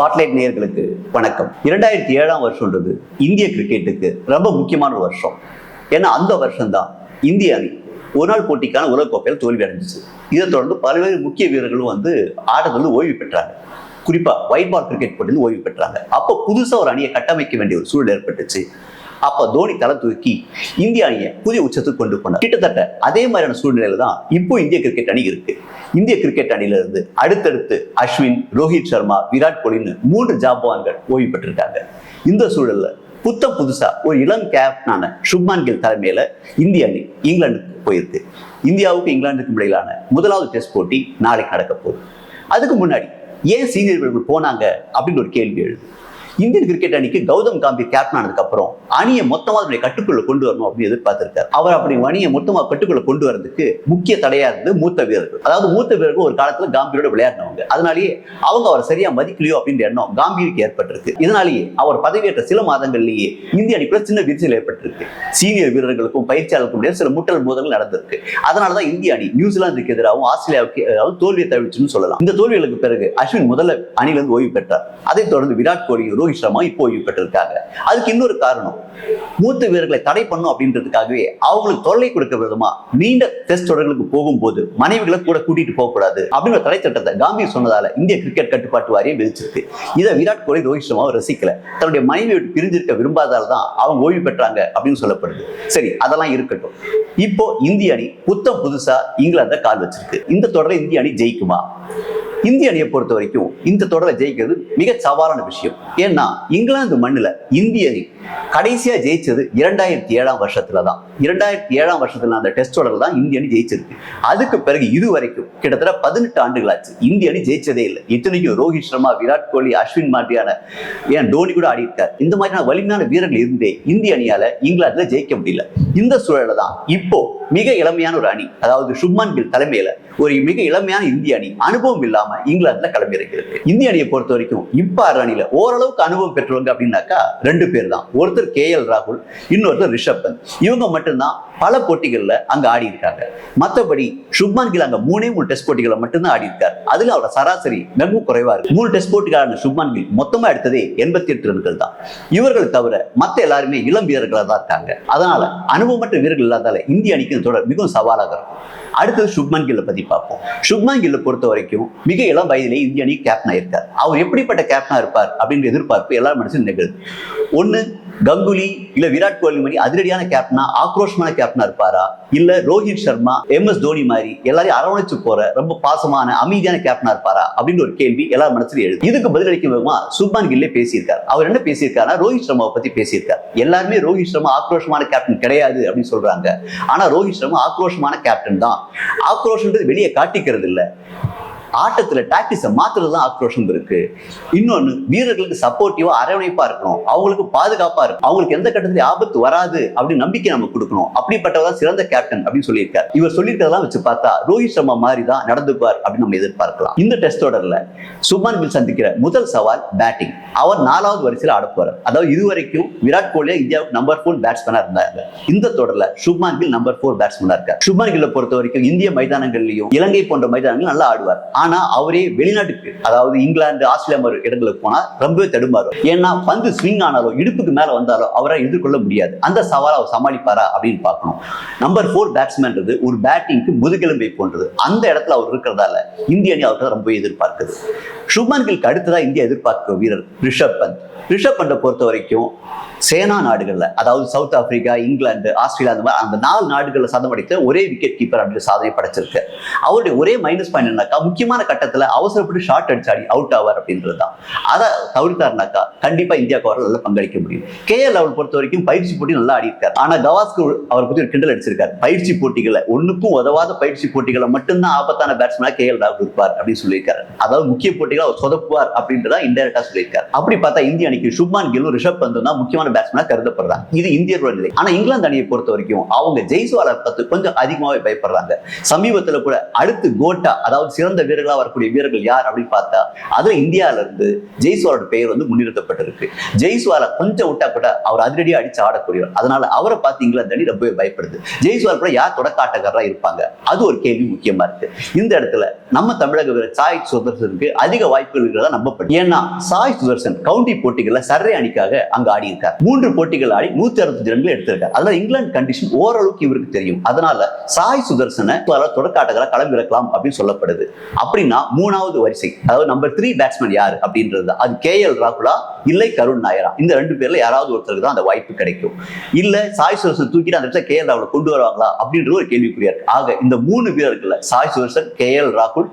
Spotlight நேயர்களுக்கு வணக்கம். இரண்டாயிரத்தி ஏழாம் வருஷம்ன்றது இந்திய கிரிக்கெட்டுக்கு ரொம்ப முக்கியமான ஒரு வருஷம். ஏன்னா அந்த வருஷம்தான் இந்திய அணி ஒரு நாள் போட்டிக்கான உலகக்கோப்பையில் தோல்வி அடைஞ்சிச்சு. இதை தொடர்ந்து பல்வேறு முக்கிய வீரர்களும் வந்து ஆட்டத்திலிருந்து ஓய்வு பெற்றாங்க. குறிப்பா ஒயிட் பால் கிரிக்கெட் போட்டியில் ஓய்வு பெற்றாங்க. அப்போ புதுசாக ஒரு அணியை கட்டமைக்க வேண்டிய ஒரு சூழல் ஏற்பட்டுச்சு. அப்ப தோனி தலை தூக்கி இந்திய அணியை புதிய உச்சத்துக்கு கொண்டு போனார். கிட்டத்தட்ட அதே மாதிரியான சூழ்நிலையில தான் இப்போ இந்திய கிரிக்கெட் அணி இருக்கு. இந்திய கிரிக்கெட் அணியில இருந்து அடுத்தடுத்து அஸ்வின் ரோஹித் சர்மா விராட் கோலின்னு மூன்று ஜாம்பவான்கள் ஓய்வு பெற்றிருக்காங்க. இந்த சூழல்ல புத்த புதுசா ஒரு இளம் கேப்டனான சுப்மான் கில் தலைமையில இந்திய அணி இங்கிலாந்துக்கு போயிருக்கு. இந்தியாவுக்கு இங்கிலாந்துக்கும் இடையிலான முதலாவது டெஸ்ட் போட்டி நாளைக்கு நடக்க போகுது. அதுக்கு முன்னாடி ஏன் சீனியர்கள் போனாங்க அப்படின்னு ஒரு கேள்வி எழுது. இந்தியன் கிரிக்கெட் அணிக்கு கௌதம் காம்பீர் கேப்டன் ஆனதுக்கு அப்புறம் அணியை மொத்தமா அதனுடைய கட்டுக்குள்ள கொண்டு வரணும் அப்படின்னு எதிர்பார்த்திருக்காரு. அவர் அப்படி அணியை மொத்தமா கட்டுக்குள்ள கொண்டு வரதுக்கு முக்கிய தடையா இருந்து மூத்த வீரர்கள். அதாவது மூத்த வீரர்கள் ஒரு காலத்துல காம்பீரோட விளையாடினவங்க. அதனாலேயே அவங்க அவர் சரியா மதிக்கலையோ அப்படின்ற எண்ணம் காம்பீருக்கு ஏற்பட்டிருக்கு. இதனாலேயே அவர் பதவியேற்ற சில மாதங்கள்லேயே இந்திய அணிக்குள்ள சின்ன விரிசல் ஏற்பட்டிருக்கு. சீனியர் வீரர்களுக்கும் பயிற்சியாளருக்கும் இடையே சில முட்டல் மோதல்கள் நடந்திருக்கு. அதனாலதான் இந்திய அணி நியூசிலாந்துக்கு எதிராகவும் ஆஸ்திரேலியாவுக்கு அதாவது தோல்வியை தவிர்ச்சுன்னு சொல்லலாம். இந்த தோல்விகளுக்கு பிறகு அஸ்வின் முதல்ல அணியிலிருந்து ஓய்வு பெற்றார். அதைத் தொடர்ந்து விராட் கோலி ரோஹித் இப்போ ஓய்வு பெற்றிருக்காங்க. அதுக்கு இன்னொரு காரணம். மூத்த வீரர்களை தடை பண்ணும் அப்படின்றதுக்காகவே அவங்களுக்கு தொல்லை கொடுக்க விதமா நீண்ட டெஸ்ட் தொடர்களுக்கு போகும்போது மனைவிகளை கூட கூட்டிட்டு போகக்கூடாது அப்படிங்கிற தடை சட்டத்தை காம்பீர் சொன்னதால இந்திய கிரிக்கெட் கட்டுப்பாட்டு வாரியம் விதிச்சிருக்கு. இதை விராட் கோலி ரோஹித் சர்மா ரசிக்கல. தன்னுடைய மனைவி விட்டு பிரிஞ்சிருக்க விரும்பாதால தான் அவங்க ஓய்வு பெற்றாங்க அப்படின்னு சொல்லப்படுது. சரி அதெல்லாம் இருக்கட்டும். இப்போ இந்திய அணி புத்தம் புதுசா இங்கிலாந்த கால் வச்சிருக்கு. இந்த தொடரை இந்திய அணி ஜெயிக்குமா? இந்திய அணியை பொறுத்த வரைக்கும் இந்த தொடரை ஜெயிக்கிறது மிக சவாலான விஷயம். ஏன்னா இங்கிலாந்து மண்ணுல இந்திய அணி கடைசியா ஜெயிச்சது இரண்டாயிரத்தி ஏழாம் வருஷத்துல தான். இரண்டாயிரத்தி ஏழாம் வருஷத்துல அந்த டெஸ்ட் தொடர் தான் இந்திய அணி ஜெயிச்சிருக்கு. அதுக்கு பிறகு இது வரைக்கும் கிட்டத்தட்ட பதினெட்டு ஆண்டுகளாச்சு இந்திய அணி ஜெயிச்சதே இல்லை. இத்தனைக்கும் ரோஹித் சர்மா விராட் கோலி அஸ்வின் மாதிரியான ஏன் டோனி கூட ஆடி இருக்கார் இந்த மாதிரியான வலிமையான வீரர்கள் இருந்தே இந்திய அணியால இங்கிலாந்துல ஜெயிக்க முடியல. இந்த சூழல தான் இப்போ மிக இளமையான ஒரு அணி அதாவது சுப்மான் கில் தலைமையில ஒரு மிக இளமையான இந்திய அணி அனுபவம் இல்லாம இங்கிலாந்துல கிளம்பி இருக்கிறது இந்திய அணியை பொறுத்த வரைக்கும் இப்ப அணியில ஓரளவுக்கு அனுபவம் பெற்றவங்க அப்படின்னாக்கா ரெண்டு பேர் தான் ஒருத்தர் கே எல் ராகுல் இன்னொருத்தர் ரிஷப் பந்த். இவங்க மட்டும்தான் பல போட்டிகளில் அங்கே ஆடி இருக்காங்க. மற்றபடி சுப்மான் கில் அங்கே மூணே மூணு டெஸ்ட் போட்டிகளை மட்டும்தான் ஆடி இருக்காரு. அதுல அவரோட சராசரி மிகவும் குறைவாக இருக்கு. மூணு டெஸ்ட் போட்டிகளான சுப்மான் கில் மொத்தமாக எடுத்ததே எண்பத்தி எட்டு ரன்கள் தான். இவர்கள் தவிர மற்ற எல்லாருமே இளம் வீரர்களாக தான் இருக்காங்க. அதனால அனுபவமற்ற வீரர்கள் இல்லாதால இந்திய அணிக்கு தொடர் மிகவும் சவாலாக இருக்கும். அடுத்தது சுப்மான் கில்லை பற்றி பார்ப்போம். சுப்மான் கில்லை பொறுத்த வரைக்கும் மிக இளம் வயதிலே இந்திய அணி கேப்டனா இருக்கார் அவர் எப்படிப்பட்ட கேப்டனா இருப்பார் அப்படின்ற எதிர்பார்ப்பு எல்லாரும் மனசுல நிகழ்வு ஒன்று கங்குலி இல்ல விராட் கோலி மாதிரி அதிரடியான கேப்டனா ஆக்ரோஷமான கேப்டனா இருப்பாரா? இல்ல ரோஹித் சர்மா எம் எஸ் தோனி மாதிரி எல்லாரையும் அரவணைச்சு போற ரொம்ப பாசமான அமைதியான கேப்டனா இருப்பாரா? அப்படின்னு ஒரு கேள்வி எல்லாரும் மனசுல எழுது. இதுக்கு பதிலளிக்கும் விதமா சுப்மான் கில்லே பேசியிருக்காரு. அவர் என்ன பேசியிருக்காருன்னா ரோஹித் சர்மாவை பத்தி பேசியிருக்காரு. எல்லாருமே ரோஹித் சர்மா ஆக்ரோஷமான கேப்டன் கிடையாது அப்படின்னு சொல்றாங்க. ஆனா ரோஹித் சர்மா ஆக்ரோஷமான கேப்டன் தான். ஆக்ரோஷன்றது வெளியே காட்டிக்கிறது இல்ல ஆட்டத்துல டாக்டிஸை மாத்துறதுதான் ஆக்ரோஷம் இருக்கு. இன்னொன்னு வீரர்களுக்கு சப்போர்ட்டிவா அரவணைப்பா இருக்கணும். அவங்களுக்கு பாதுகாப்பா இருக்கும் அவங்களுக்கு எந்த கட்டத்திலும் ஆபத்து வராது அப்படின்னு நம்பிக்கை நம்ம கொடுக்கணும். அப்படிப்பட்டவர் சிறந்த கேப்டன் அப்படின்னு சொல்லியிருக்காரு. இவர் சொல்லியிருக்கிறதெல்லாம் வச்சு பார்த்தா ரோஹித் சர்மா மாதிரி தான் நடந்துப்பார் அப்படின்னு நம்ம எதிர்பார்க்கலாம். இந்த டெஸ்ட் தொடர்ல சுப்மான் கில் சந்திக்கிற முதல் சவால் பேட்டிங் அவர் நாலாவது வரிசையில் ஆடப்போறார். அதாவது இதுவரைக்கும் விராட் கோலியா இந்தியாவுக்கு நம்பர் ஃபோர் பேட்ஸ்மேனா இருந்தாங்க இந்த தொடர்ல சுப்மான் கில் நம்பர் ஃபோர் பேட்ஸ்மேனா இருக்கார். சுப்மான் கில்ல பொறுத்த வரைக்கும் இந்திய மைதானங்கள்லயும் இலங்கை போன்ற மைதானங்கள் நல்லா ஆடுவார். ஆனா அவரே வெளிநாட்டுக்கு அதாவது இங்கிலாந்து ஆஸ்திரேலியா மாதிரி இடங்களுக்கு போனா ரொம்பவே தடுமாறும். ஏன்னா பந்து ஸ்விங் ஆனாலோ இடுப்புக்கு மேல வந்தாலோ அவரை எதிர்கொள்ள முடியாது. அந்த சவாலை அவர் சமாளிப்பாரா அப்படின்னு பார்க்கணும். நம்பர் ஃபோர் பேட்ஸ்மேன்றது ஒரு பேட்டிங்க்கு முதுகெலும்பை போன்றது. அந்த இடத்துல அவர் இருக்கிறதால இந்திய அணி அவர்கிட்ட ரொம்ப எதிர்பார்க்குது. சுப்மன் கில்க்கு அடுத்ததா இந்தியா எதிர்பார்க்கிற வீரர் ரிஷப் பந்த். ரிஷப் பண்டை பொறுத்த வரைக்கும் சேனா நாடுகள்ல அதாவது சவுத் ஆப்பிரிக்கா இங்கிலாந்து ஆஸ்திரேலியா அந்த மாதிரி அந்த நாலு நாடுகளில் சதம் அடித்த ஒரே விக்கெட் கீப்பர் அப்படின்னு சாதனை படைச்சிருக்கு. அவருடைய ஒரே மைனஸ் பாயிண்ட் என்னக்கா முக்கியமான கட்டத்துல அவசரப்பட்டு ஷார்ட் அடிச்சாடி அவுட் ஆவார் அப்படின்றது தான் அதை தவிர்த்தாருனாக்கா கண்டிப்பா இந்தியாவுக்கு அவர் நல்லா பங்களிக்க முடியும். கே எல் அவரை பொறுத்த வரைக்கும் பயிற்சி போட்டி நல்லா ஆடி இருக்காரு ஆனா கவாஸ்கர் அவரை பத்தி ஒரு கிண்டல் அடிச்சிருக்காரு. பயிற்சி போட்டிகளை ஒண்ணுக்கும் உதவாத பயிற்சி போட்டிகளை மட்டும்தான் ஆபத்தான பேட்ஸ்மேனா கே எல் ராகுல் இருப்பார் அப்படின்னு சொல்லியிருக்காரு. அதாவது முக்கிய போட்டிகளை அவர் சொதப்புவார் அப்படின்றதா இன்டெரக்டா சொல்லியிருக்காரு. அப்படி பார்த்தா இந்திய அணிக்கு சுப்மான் கில்லும் ரிஷப் பந்தும் தான் முக்கியமான பேட்ஸ்மேனா கருதப்படுறாங்க. இது இந்தியர்களோட நிலை. ஆனா இங்கிலாந்து அணியை பொறுத்த வரைக்கும் அவங்க ஜெய்ஸ்வாலை பார்த்து கொஞ்சம் அதிகமாவே பயப்படுறாங்க. சமீபத்துல கூட அடுத்து கோட்டா அதாவது சிறந்த வீரர் வீரர்களா வரக்கூடிய வீரர்கள் யார் அப்படின்னு பார்த்தா அதுல இந்தியால இருந்து ஜெய்ஸ்வாலோட பெயர் வந்து முன்னிறுத்தப்பட்டிருக்கு. ஜெய்ஸ்வாலை கொஞ்சம் விட்டா கூட அவர் அதிரடியாக அடிச்சு ஆடக்கூடியவர். அதனால அவரை பார்த்து இங்கிலாந்து அணி ரொம்பவே பயப்படுது. ஜெய்ஸ்வால் கூட யார் தொடக்காட்டக்காரராக இருப்பாங்க? அது ஒரு கேள்வி முக்கியமா இருக்கு. இந்த இடத்துல நம்ம தமிழக வீரர் சாய் சுதர்சனுக்கு அதிக வாய்ப்புகள் இருக்கிறதா நம்பப்படும் ஏன்னா சாய் சுதர்சன் கவுண்டி போட்டிகள்ல சர்ரே அணிக்காக அங்க ஆடி இருக்கார் மூன்று போட்டிகள் ஆடி நூத்தி அறுபத்தஞ்சு ரன்கள் எடுத்திருக்கார். அதனால இங்கிலாந்து கண்டிஷன் ஓரளவுக்கு இவருக்கு தெரியும். அதனால சாய் சுதர்சனை தொடக்காட்டக்காரா களமிறக்கலாம் அப்படின்னு சொல்லப்படுது. அப்படின்னா மூணாவது வரிசை. அதாவது நம்பர் த்ரீ பேட்ஸ்மேன் யார் அப்படின்றது. அது கே எல் ராகுலா இல்லை கருண் நாயரா. இந்த ரெண்டு பேர்ல யாராவது ஒருத்தருக்கு தான் அந்த வாய்ப்பு கிடைக்கும். இல்ல சாய் சுரசன் தூக்கிட்டு அந்த இடத்துல கே எல் ராகுல கொண்டு வருவாங்களா அப்படின்ற ஒரு கேள்விக்குறியா இருக்கு. ஆக இந்த மூணு வீரர்கள்ல சாய் சுரசன் கே எல் ராகுல்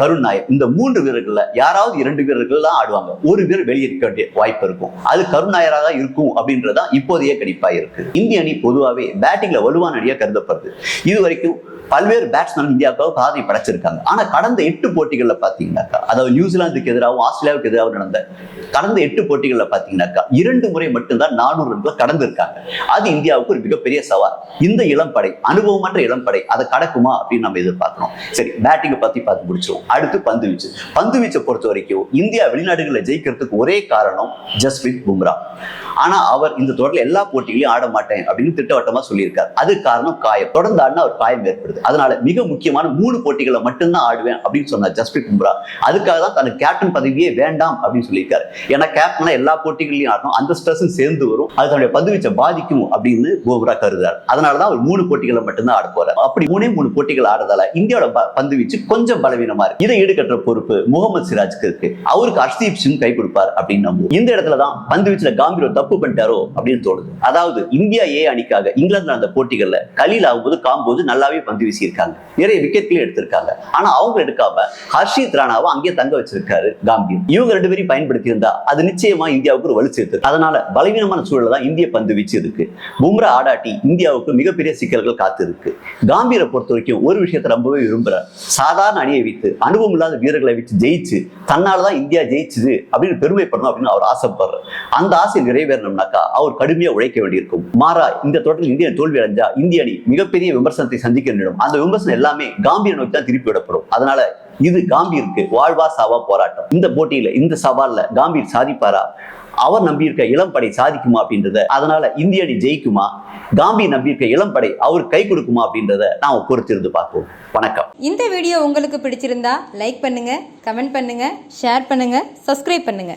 கருண் நாயர் இந்த மூன்று வீரர்கள்ல யாராவது இரண்டு வீரர்கள் தான் ஆடுவாங்க. ஒரு வீரர் வெளியே இருக்க வேண்டிய வாய்ப்பு இருக்கும். அது கருண் நாயரா தான் இருக்கும் அப்படின்றதான் இப்போதைய கணிப்பா இருக்கு. இந்திய அணி பொதுவாகவே பேட்டிங்ல வலுவான அணியா கருதப்படுது. இது வரைக்கும் பல்வேறு பேட்ஸ்மேன் இந்தியாவுக்காக பாதை படைச்சிருக்காங்க. ஆனா கடந்த எட்டு போட்டிகளில் பார்த்தீங்கன்னாக்கா அதாவது நியூசிலாந்துக்கு எதிராகவும் ஆஸ்திரேலியாவுக்கு எதிராகவும் நடந்த கடந்த எட்டு போட்டிகளில் பார்த்தீங்கன்னாக்கா இரண்டு முறை மட்டும்தான் நானூறு ரன்களை கடந்திருக்காங்க. அது இந்தியாவுக்கு ஒரு மிகப்பெரிய சவால். இந்த இளம்படை அனுபவமற்ற இளம்படை அதை கடக்குமா அப்படின்னு நம்ம எதிர்பார்க்கணும். சரி பேட்டிங்கை பற்றி பார்த்து முடிச்சோம் அடுத்து பந்து வீச்சு. பந்து வீச்சை பொறுத்த வரைக்கும் இந்தியா வெளிநாடுகளில் ஜெயிக்கிறதுக்கு ஒரே காரணம் ஜஸ்பிரித் பும்ரா. ஆனா அவர் இந்த தொடர்ல எல்லா போட்டிகளையும் ஆட மாட்டேன் அப்படின்னு திட்டவட்டமா சொல்லியிருக்காரு. அது காரணம் காயம். தொடர்ந்து ஆடினா அவர் காயம் ஏற்படுது. அதனால மிக முக்கியமான மூணு போட்டிகளை மட்டும்தான் ஆடுவேன் அப்படின்னு சொன்னார் ஜஸ்பிரித் பும்ரா. அதுக்காக தான் தனக்கு கேப்டன் பதவியே வேண்டாம் அப்படின்னு சொல்லியிருக்காரு. ஏன்னா கேப்டனா எல்லா போட்டிகளையும் ஆடணும். அந்த ஸ்ட்ரெஸ்ஸும் சேர்ந்து வரும். அது தன்னுடைய பந்துவீச்சை பாதிக்கும் அப்படின்னு கோபுரா கருதுறாரு. அதனால தான் அவர் மூணு போட்டிகளை மட்டும்தான் ஆட போறார். அப்படி மூணே மூணு போட்டிகள் ஆடுறதால இந்தியாவோட ப- பந்து வீச்சு கொஞ்சம் பலவீனமா இருக்கு. இதை ஈடுகட்டுற பொறுப்பு முகமது சிராஜ்க்கு இருக்கு. அவருக்கு ஹர்ஷதீப் சிங் கை கொடுப்பார் அப்படின்னு நம்புவோம். இந்த இடத்துல தான் பந்து வீச்சுல காம்பீர் தப்பு பண்ணிட்டாரோ அப்படின்னு தோணுது. அதாவது இந்தியா ஏ அணிக்காக இங்கிலாந்து நடந்த போட்டிகள்ல கலீல் ஆகும்போது காம்போது நல்லாவே பந்து வீசியிருக்காங்க. நிறைய விக்கெட்களையும் எடுத்திருக்காங்க. ஆனா அவங்க எடுக்க எடுக்காம ஹர்ஷித் ராணாவை அங்கேயே தங்க வச்சிருக்காரு காம்பீர் இவங்க ரெண்டு பேரும் பயன்படுத்தி இருந்தா அது நிச்சயமா இந்தியாவுக்கு ஒரு வலு அதனால பலவீனமான சூழல தான் இந்திய பந்து வீச்சு இருக்கு பும்ரா ஆடாட்டி இந்தியாவுக்கு மிகப்பெரிய சிக்கல்கள் காத்து இருக்கு காம்பீரை பொறுத்த வரைக்கும் ஒரு விஷயத்தை ரொம்பவே விரும்புறார் சாதாரண அணியை வைத்து அனுபவம் இல்லாத வீரர்களை வச்சு ஜெயிச்சு தன்னாலதான் இந்தியா ஜெயிச்சுது அப்படின்னு பெருமைப்படணும் அப்படின்னு அவர் ஆசைப்படுறார். அந்த ஆசை நிறைவேறணும்னாக்கா அவர் கடுமையா உழைக்க வேண்டியிருக்கும். மாறா இந்த தொடரில் இந்திய தோல்வி அடைஞ்சா இந்திய அணி மிகப்பெரிய விமர்சனத்தை சந்திக்க நேரிடும். அந்த விமர்சனம் எல்லாமே காம்பீர் நோக்கி தான் திருப்பி விடப்படும். அதனால இது காம்பீருக்கு வாழ்வா சாவா போராட்டம். இந்த போட்டியில இந்த சவால்ல காம்பீர் சாதிப்பாரா? அவர் நம்பியிருக்க இளம்படை சாதிக்குமா அப்படின்றத அதனால இந்திய அணி ஜெயிக்குமா? காம்பீர் நம்பியிருக்க இளம்படை அவர் கை கொடுக்குமா அப்படின்றத நாம் பொறுத்திருந்து பார்ப்போம். வணக்கம். இந்த வீடியோ உங்களுக்கு பிடிச்சிருந்தா லைக் பண்ணுங்க கமெண்ட் பண்ணுங்க ஷேர் பண்ணுங்க சப்ஸ்கிரைப் பண்ணுங்க.